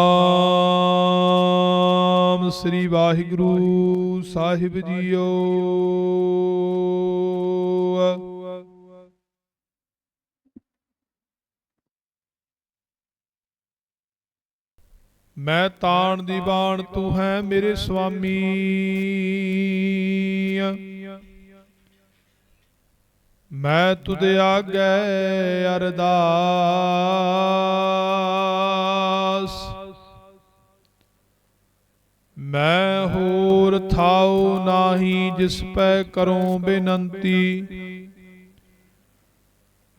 ਆਮ ਸ੍ਰੀ ਵਾਹਿਗੁਰੂ ਸਾਹਿਬ JIO. ਮੈਂ ਤਾਣ ਦੀ ਬਾਣ ਤੂੰ ਹੈ ਮੇਰੇ ਸੁਆਮੀ ਮੈਂ ਤੁਦੇ ਆਗੇ ਅਰਦਾਸ। ਮੈਂ ਹੋਰ ਥਾਉ ਨਾਹੀ ਜਿਸ ਪੈ ਕਰੂੰ ਬੇਨੰਤੀ।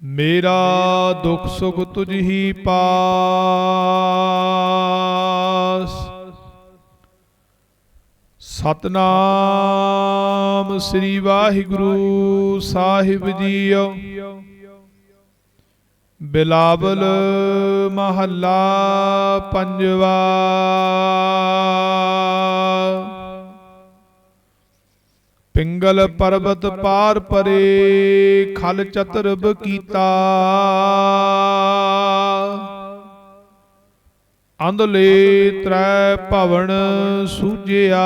ਮੇਰਾ ਦੁੱਖ ਸੁਖ ਤੁਝ ਹੀ ਪਾਸ। ਸਤਨਾਮ ਸ੍ਰੀ ਵਾਹਿਗੁਰੂ ਸਾਹਿਬ ਜੀਓ। ਬਿਲਾਵਲ ਮਹੱਲਾ ਪੰਜਵਾ। ਪਿੰਗਲ ਪਰਬਤ ਪਾਰ ਪਰੇ ਖਲ ਚਤਰਬ ਕੀਤਾ। ਅੰਧਲੇ ਤ੍ਰੈ ਭਵਨ ਸੂਜਿਆ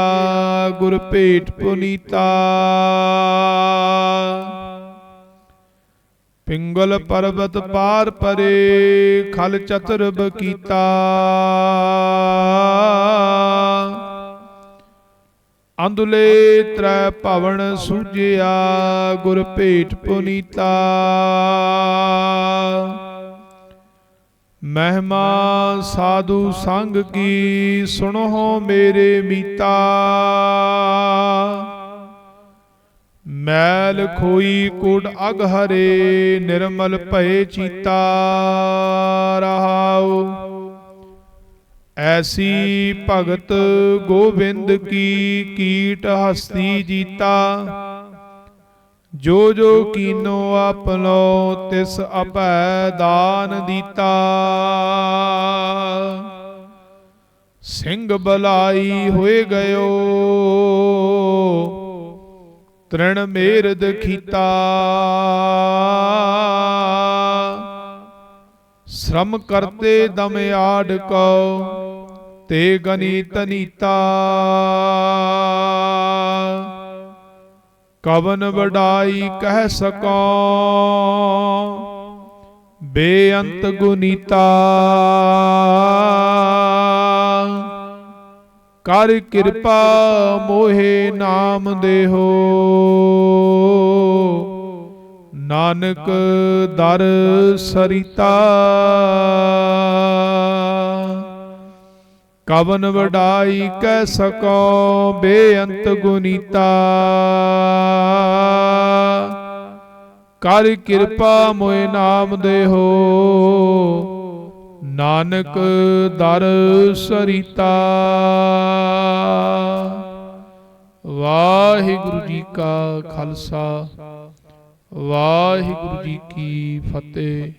ਗੁਰ ਭੇਟ ਪੁਨੀਤਾ। ਪਿੰਗਲ ਪਰਬਤ ਪਾਰ ਪਰੇ ਖਲ ਚਤਰਬ ਕੀਤਾ। ਅੰਧਲੇ ਤ੍ਰੈ ਭਵਨ ਸੂਝਿਆ ਗੁਰ ਭੇਟ ਪੁਨੀਤਾ। ਮਹਿਮਾ ਸਾਧੂ ਸੰਗ ਕੀ ਸੁਣੋ ਮੇਰੇ ਮੀਤਾ। ਮੈਲ ਖੋਈ ਕੋਟ ਅਗ ਹਰੇ, ਨਿਰਮਲ ਭਏ ਚੀਤਾ ਰਹਾਉ। ਐਸੀ ਭਗਤ ਗੋਬਿੰਦ ਕੀ ਕੀਟ ਹਸਤੀ ਜੀਤਾ। ਜੋ ਜੋ ਕੀਨੋ ਆਪਨੋ ਤਿਸ ਅਪੈ ਦਾਨ ਦੀਤਾ। ਸਿੰਘ ਬਲਾਈ ਹੋਏ ਗਇਓ ਤ੍ਰਿਣ ਮੇਰ ਦਖੀਤਾ। ਸ਼ਰਮ ਕਰਤੇ ਦਮ ਆੜ ਕਉ, ਤੇ ਗਨੀ ਤਨੀਤਾ। ਕਵਨ ਵਡਾਈ ਕਹਿ ਸਕੋ ਬੇਅੰਤ ਗੁਨੀਤਾ। ਕਰ ਕਿਰਪਾ ਮੋਹੇ ਨਾਮ ਦੇਹੋ। ਨਾਨਕ ਦਰ ਸਰਿਤਾ। ਕਵਨ ਵਡਾਈ ਕਹਿ ਸਕੋ ਬੇਅੰਤ ਗੁਨੀਤਾ। ਕਰ ਕਿਰਪਾ ਮੋਏ ਨਾਮ ਦੇਹੋ। ਨਾਨਕ ਦਰ ਸਰਿਤਾ। ਵਾਹਿਗੁਰੂ ਜੀ ਕਾ ਖਾਲਸਾ। ਵਾਹਿਗੁਰੂ ਜੀ ਕੀ ਫਤਿਹ।